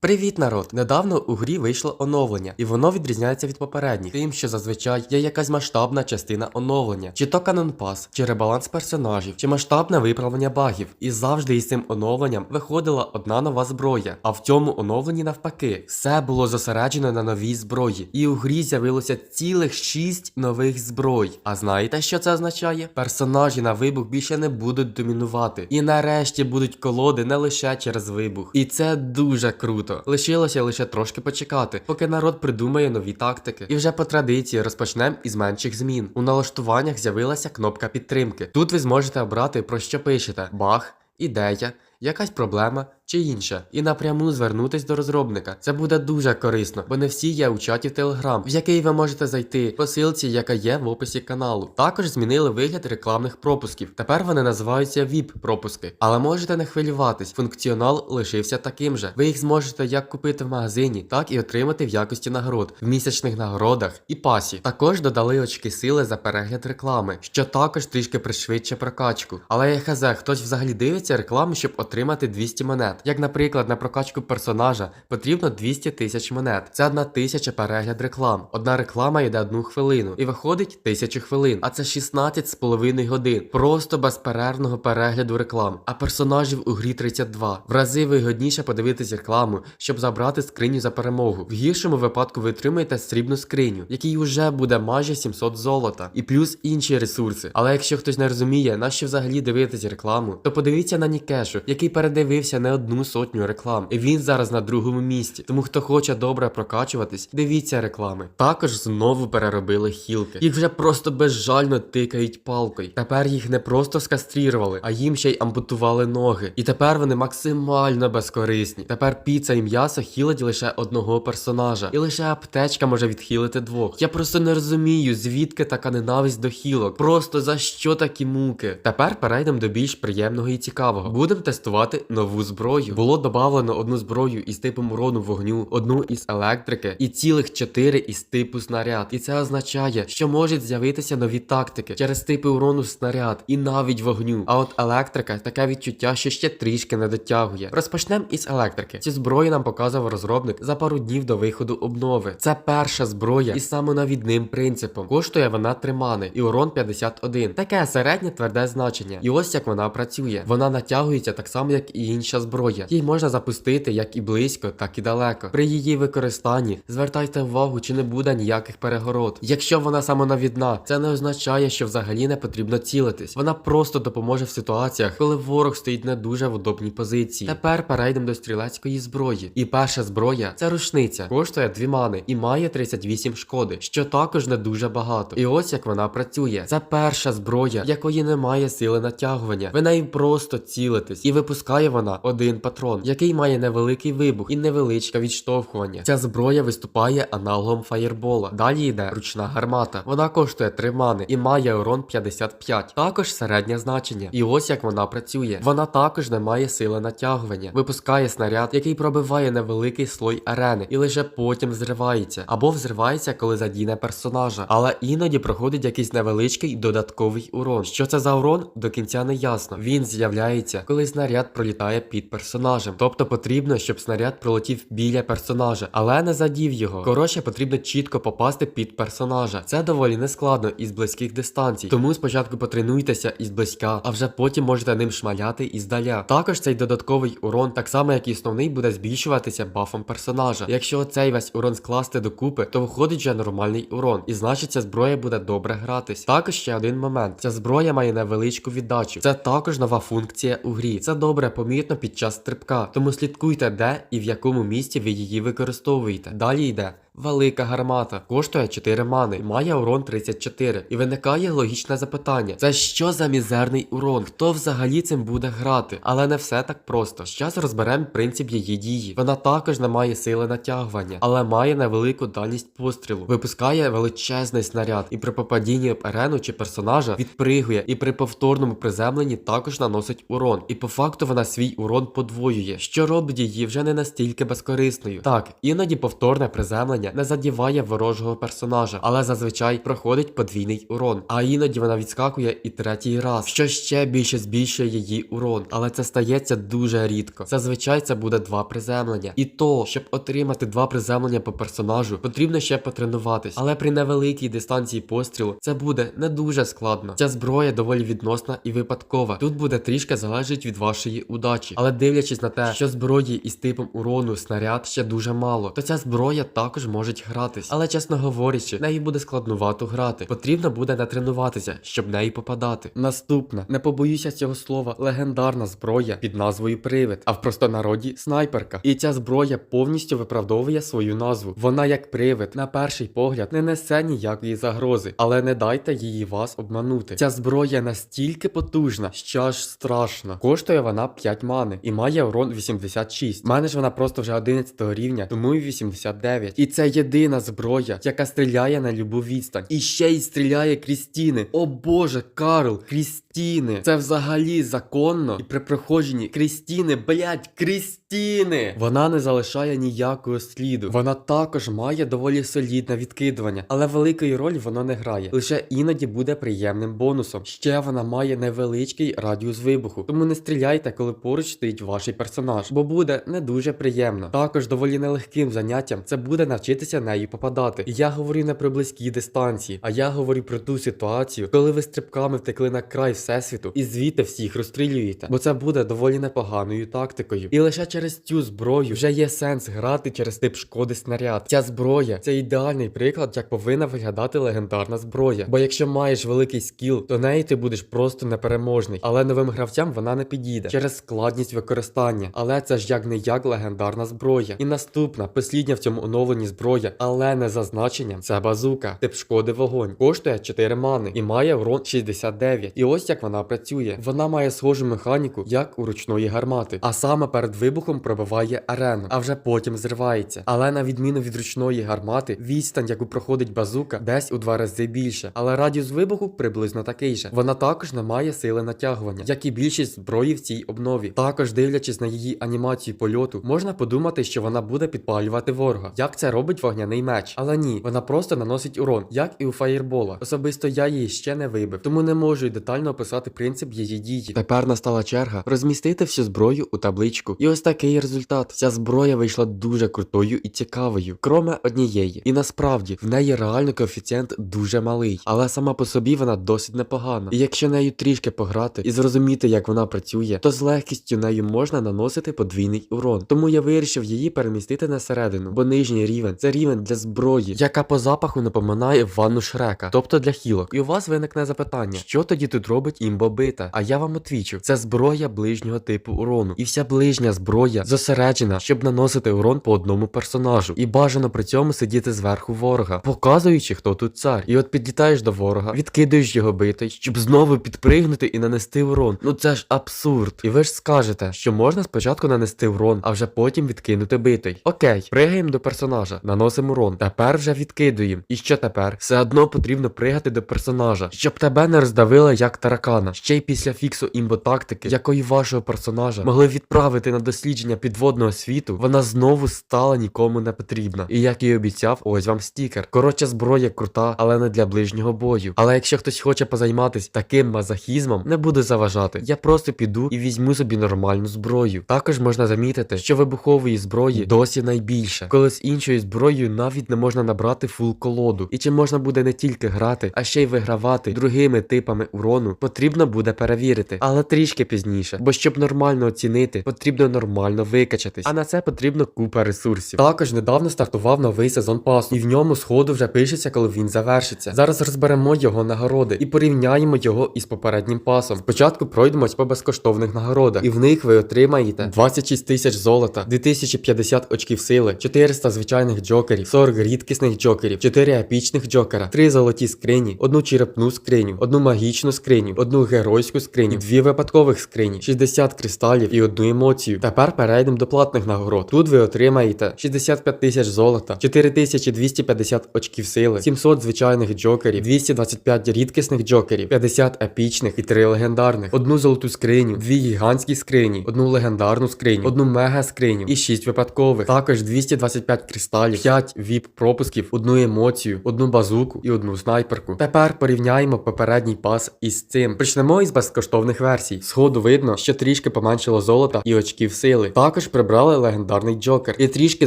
Привіт, народ! Недавно у грі вийшло оновлення, і воно відрізняється від попередніх, тим, що зазвичай є якась масштабна частина оновлення, чи то канон пас, чи ребаланс персонажів, чи масштабне виправлення багів. І завжди із цим оновленням виходила одна нова зброя. А в цьому оновленні навпаки, все було зосереджено на новій зброї. І у грі з'явилося цілих 6 нових зброй. А знаєте, що це означає? Персонажі на вибух більше не будуть домінувати. І нарешті будуть колоди не лише через вибух. І це дуже круто. Лишилося лише трошки почекати, поки народ придумає нові тактики. І вже по традиції розпочнемо із менших змін. У налаштуваннях з'явилася кнопка підтримки. Тут ви зможете обрати про що пишете: баг, ідея, якась проблема чи інше, і напряму звернутись до розробника. Це буде дуже корисно, бо не всі є у чаті Telegram, в який ви можете зайти по силці, яка є в описі каналу. Також змінили вигляд рекламних пропусків. Тепер вони називаються VIP пропуски. Але можете не хвилюватись, функціонал лишився таким же. Ви їх зможете як купити в магазині, так і отримати в якості нагород, в місячних нагородах і пасі. Також додали очки сили за перегляд реклами, що також трішки пришвидшує прокачку. Але я хз, хтось взагалі дивиться рекламу, щоб отримати 200 монет. Як, наприклад, на прокачку персонажа потрібно 200 тисяч монет. Це одна тисяча перегляд реклам. Одна реклама йде одну хвилину і виходить тисячу хвилин. А це 16 з половиною годин. Просто безперервного перегляду реклам. А персонажів у грі 32. В рази вигодніше подивитись рекламу, щоб забрати скриню за перемогу. В гіршому випадку ви отримаєте срібну скриню, якій вже буде майже 700 золота, і плюс інші ресурси. Але якщо хтось не розуміє, на що взагалі дивитись рекламу, то подивіться на Нікешу, який передивився не одну сотню реклам. І він зараз на другому місці. Тому хто хоче добре прокачуватись, дивіться реклами. Також знову переробили хілки. Їх вже просто безжально тикають палкою. Тепер їх не просто скастрірували, а їм ще й ампутували ноги. І тепер вони максимально безкорисні. Тепер піца і м'ясо хілить лише одного персонажа, і лише аптечка може відхилити двох. Я просто не розумію, звідки така ненависть до хілок. Просто за що такі муки? Тепер перейдемо до більш приємного і цікавого. Будемо тестувати нову зброю. Було додавлено одну зброю із типом урону вогню, одну із електрики і цілих чотири із типу снаряд. І це означає, що можуть з'явитися нові тактики через типи урону снаряд і навіть вогню. А от електрика таке відчуття, що ще трішки не дотягує. Розпочнемо із електрики. Ці зброї нам показував розробник за пару днів до виходу обнови. Це перша зброя із самонавідним принципом. Коштує вона 3 мани і урон 51. Таке середнє тверде значення. І ось як вона працює. Вона натягується так само, як і інша зброя. Їй можна запустити як і близько, так і далеко. При її використанні звертайте увагу, чи не буде ніяких перегород. Якщо вона самонавідна, це не означає, що взагалі не потрібно цілитись. Вона просто допоможе в ситуаціях, коли ворог стоїть не дуже в удобній позиції. Тепер перейдемо до стрілецької зброї. І перша зброя це рушниця. Коштує 2 мани і має 38 шкоди, що також не дуже багато. І ось як вона працює. Це перша зброя, якої немає сили натягування. Ви нею просто цілитесь, і випускає вона один патрон, який має невеликий вибух і невеличке відштовхування. Ця зброя виступає аналогом фаєрбола. Далі йде ручна гармата. Вона коштує 3 мани і має урон 55. Також середнє значення. І ось як вона працює. Вона також не має сили натягування. Випускає снаряд, який пробиває невеликий слой арени, і лише потім зривається. Або взривається, коли задіне персонажа. Але іноді проходить якийсь невеличкий додатковий урон. Що це за урон? До кінця не ясно. Він з'являється, коли снаряд пролітає під персонажем. Тобто потрібно, щоб снаряд пролетів біля персонажа, але не задів його. Коротше, потрібно чітко попасти під персонажа. Це доволі нескладно із близьких дистанцій. Тому спочатку потренуйтеся із близька, а вже потім можете ним шмаляти іздаля. Також цей додатковий урон, так само як і основний, буде збільшуватися бафом персонажа. Якщо цей весь урон скласти докупи, то виходить вже нормальний урон. І значить ця зброя буде добре гратись. Також ще один момент: ця зброя має невеличку віддачу. Це також нова функція у грі. Це добре помітно під час стрибка. Тому слідкуйте, де і в якому місці ви її використовуєте. Далі йде. Велика гармата коштує 4 мани, має урон 34. І виникає логічне запитання: це що за мізерний урон? Хто взагалі цим буде грати? Але не все так просто. Зараз розберемо принцип її дії. Вона також не має сили натягування, але має невелику дальність пострілу, випускає величезний снаряд, і при попадінні об арену чи персонажа відпригує, і при повторному приземленні також наносить урон. І по факту вона свій урон подвоює, що робить її вже не настільки безкорисною. Так, іноді повторне приземлення оновлення не задіває ворожого персонажа, але зазвичай проходить подвійний урон. А іноді вона відскакує і третій раз, що ще більше збільшує її урон. Але це стається дуже рідко. Зазвичай це буде два приземлення. І то, щоб отримати два приземлення по персонажу, потрібно ще потренуватись. Але при невеликій дистанції пострілу це буде не дуже складно. Ця зброя доволі відносна і випадкова. Тут буде трішки залежить від вашої удачі. Але дивлячись на те, що зброї із типом урону снаряд ще дуже мало, то ця зброя також може гратись. Але чесно говорячи, нею буде складнувато грати. Потрібно буде натренуватися, щоб неї попадати. Наступна, не побоюся цього слова, легендарна зброя під назвою Привид, а в простонароді снайперка. І ця зброя повністю виправдовує свою назву. Вона як привид, на перший погляд, не несе ніякої загрози, але не дайте її вас обманути. Ця зброя настільки потужна, що аж страшно. Коштує вона 5 мани і має урон 86. У мене ж вона просто вже 11 рівня, тому і 89. І це єдина зброя, яка стріляє на любу відстань. І ще й стріляє крізь стіни. О боже, Карл, крізь стіни. Це взагалі законно. І при проходженні крізь стіни, блять, крізь стіни. Вона не залишає ніякого сліду. Вона також має доволі солідне відкидування, але великої ролі воно не грає. Лише іноді буде приємним бонусом. Ще вона має невеличкий радіус вибуху, тому не стріляйте, коли поруч стоїть ваш персонаж, бо буде не дуже приємно. Також доволі нелегким заняттям це буде навчитися нею попадати. І я говорю не про близькі дистанції, а я говорю про ту ситуацію, коли ви стрибками втекли на край всесвіту і звідти всіх розстрілюєте, бо це буде доволі непоганою тактикою. І лише через цю зброю вже є сенс грати через тип шкоди снаряд. Ця зброя це ідеальний приклад, як повинна виглядати легендарна зброя. Бо якщо маєш великий скіл, то нею ти будеш просто непереможний. Але новим гравцям вона не підійде через складність використання. Але це ж як не як легендарна зброя. І наступна, послідня в цьому оновленні зброя, але не за значенням, це базука. Тип шкоди вогонь. Коштує 4 мани і має урон 69. І ось як вона працює. Вона має схожу механіку, як у ручної гармати. А саме перед вибухом пробиває арену, а вже потім зривається. Але на відміну від ручної гармати, відстань, яку проходить базука, десь у два рази більше. Але радіус вибуху приблизно такий же. Вона також не має сили натягування, як і більшість зброї в цій обнові. Також дивлячись на її анімацію польоту, можна подумати, що вона буде підпалювати ворога, як це робить вогняний меч. Але ні, вона просто наносить урон, як і у фаєрбола. Особисто я її ще не вибив, тому не можу й детально описати принцип її дії. Тепер настала черга розмістити всю зброю у табличку. І ось такий результат. Ця зброя вийшла дуже крутою і цікавою, кроме однієї. І насправді в неї реально коефіцієнт дуже малий, але сама по собі вона досить непогана. І якщо нею трішки пограти і зрозуміти, як вона працює, то з легкістю нею можна наносити подвійний урон. Тому я вирішив її перемістити на середину, бо нижній рівень це рівень для зброї, яка по запаху напоминає ванну шрека, тобто для хілок. І у вас виникне запитання, що тоді тут робить імбобита? А я вам отвічу: це зброя ближнього типу урону. І вся ближня зброя зосереджена, щоб наносити урон по одному персонажу. І бажано при цьому сидіти зверху ворога, показуючи, хто тут цар. І от підлітаєш до ворога, відкидаєш його битий, щоб знову підпригнути і нанести урон. Ну це ж абсурд. І ви ж скажете, що можна спочатку нанести урон, а вже потім відкинути битий. Окей, пригаємо до персонажа, наносимо урон. Тепер вже відкидуємо. І що тепер? Все одно потрібно пригати до персонажа, щоб тебе не роздавили як таракана. Ще й після фіксу імботактики, якої вашого персонажа могли відправити на дослідження підводного світу, вона знову стала нікому не потрібна. І як і обіцяв, ось вам стікер. Коротше, зброя крута, але не для ближнього бою. Але якщо хтось хоче позайматись таким мазохізмом, не буду заважати. Я просто піду і візьму собі нормальну зброю. Також можна замітити, що вибухової зброї досі найбільше, коли з іншою зброєю навіть не можна набрати фул колоду. І чи можна буде не тільки грати, а ще й вигравати другими типами урону, потрібно буде перевірити, але трішки пізніше. Бо щоб нормально оцінити, потрібно нормально викачатись. А на це потрібно купа ресурсів. Також недавно стартував новий сезон пасу, і в ньому сходу вже пишеться, коли він завершиться. Зараз розберемо його нагороди і порівняємо його із попереднім пасом. Спочатку пройдемось по безкоштовних нагородах, і в них ви отримаєте 26 тисяч золота, 2050 очків сили, 400 звичайних джокерів, 40 рідкісних джокерів, 4 епічних джокера, 3 золоті скрині, одну черепну скриню, одну магічну скриню, одну геройську скриню, дві випадкових скрині, 60 кристалів і одну емоцію. Тепер перейдемо до платних нагород. Тут ви отримаєте 65 тисяч золота, 4250 очків сили, 700 звичайних джокерів, 225 рідкісних джокерів, 50 епічних і 3 легендарних, одну золоту скриню, дві гігантські скрині, одну легендарну скриню, одну мега скриню і 6 випадкових. Також 225 кристалів, 5 віп пропусків, одну емоцію, одну базуку і одну снайперку. Тепер порівняємо попередній пас із цим. Почнемо із безкоштовних версій. Сходу видно, що трішки поменшило золота і очків сили. Також прибрали легендарний джокер і трішки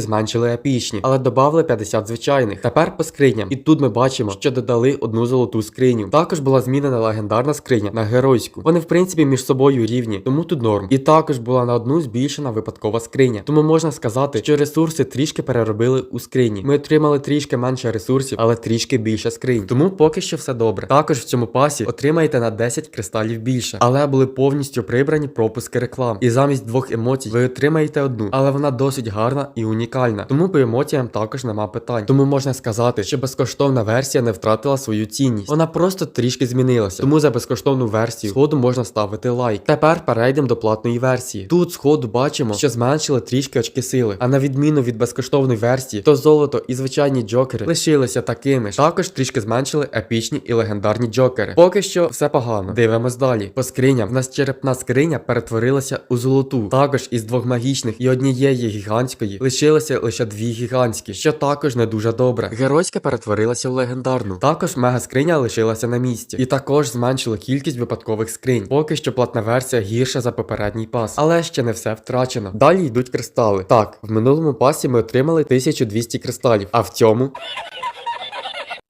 зменшили епічні, але додали 50 звичайних. Тепер по скриням. І тут ми бачимо, що додали одну золоту скриню. Також була змінена легендарна скриня на геройську. Вони в принципі між собою рівні, тому тут норм. І також була на одну збільшена випадкова скриня. Тому можна сказати, що ресурси трішки переробили у скрині. Ми отримали трішки менше ресурсів, але трішки більше скринь. Тому поки що все добре. Також в цьому пасі отримаєте на 10 кристалів більше, але були повністю прибрані пропуски реклам. І замість двох емоцій ви отримаєте одну, але вона досить гарна і унікальна. Тому по емоціям також нема питань. Тому можна сказати, що безкоштовна версія не втратила свою цінність. Вона просто трішки змінилася. Тому за безкоштовну версію сходу можна ставити лайк. Тепер перейдемо до платної версії. Тут сходу бачимо, що зменшили трішки очки сили. А на відміну від безкоштовної версії, то золото і звичайні джокери лишилися такими ж. Також трішки зменшили епічні і легендарні джокери. Поки що все погано. Дивимось далі. По скриням в нас черепна скриня перетворилася у золоту. Також із двох магічних і однієї гігантської лишилося лише дві гігантські, що також не дуже добре. Геройська перетворилася в легендарну. Також мега скриня лишилася на місці. І також зменшили кількість випадкових скринь. Поки що платна версія гірша за попередній пас. Але ще не все втрачено. Далі йдуть кристали. Так, в минулому пасі ми отримали 1200 кристалів, а в цьому.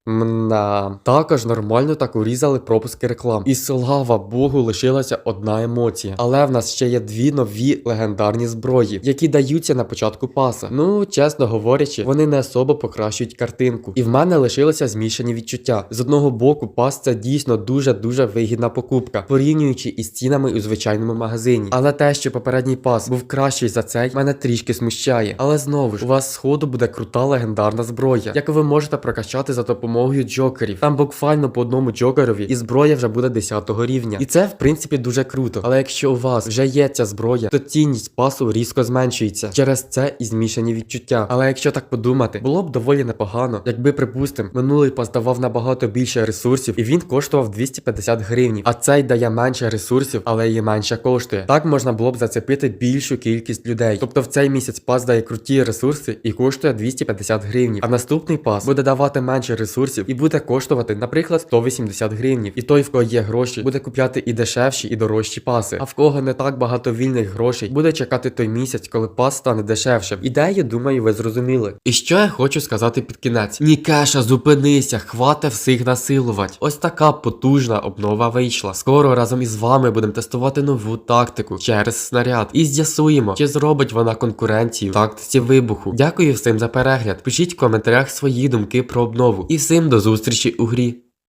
Мна. Також нормально так урізали пропуски реклам. І слава Богу, лишилася одна емоція. Але в нас ще є дві нові легендарні зброї, які даються на початку паса. Ну, чесно говорячи, вони не особо покращують картинку. І в мене лишилися змішані відчуття. З одного боку, пас це дійсно дуже-дуже вигідна покупка, порівнюючи із цінами у звичайному магазині. Але те, що попередній пас був кращий за цей, мене трішки смущає. Але знову ж, у вас сходу буде крута легендарна зброя, яку ви можете прокачати за допомогою джокерів. Там буквально по одному джокерові, і зброя вже буде 10 рівня. І це в принципі дуже круто. Але якщо у вас вже є ця зброя, то цінність пасу різко зменшується. Через це і змішані відчуття. Але якщо так подумати, було б доволі непогано, якби, припустим, минулий пас давав набагато більше ресурсів, і він коштував 250 гривень. А цей дає менше ресурсів, але і менше коштує. Так можна було б зацепити більшу кількість людей. Тобто в цей місяць пас дає круті ресурси і коштує 250 гривень. А наступний пас буде давати менше ресурсів і буде коштувати, наприклад, 180 гривень. І той, в кого є гроші, буде купляти і дешевші, і дорожчі паси. А в кого не так багато вільних грошей, буде чекати той місяць, коли пас стане дешевшим. Ідею, думаю, ви зрозуміли. І що я хочу сказати під кінець: Нікеша, зупинися, хвате всіх насилувати. Ось така потужна обнова вийшла. Скоро разом із вами будемо тестувати нову тактику через снаряд і з'ясуємо, чи зробить вона конкуренцію в тактиці вибуху. Дякую всім за перегляд. Пишіть в коментарях свої думки про обнову. І всім до зустрічі у грі.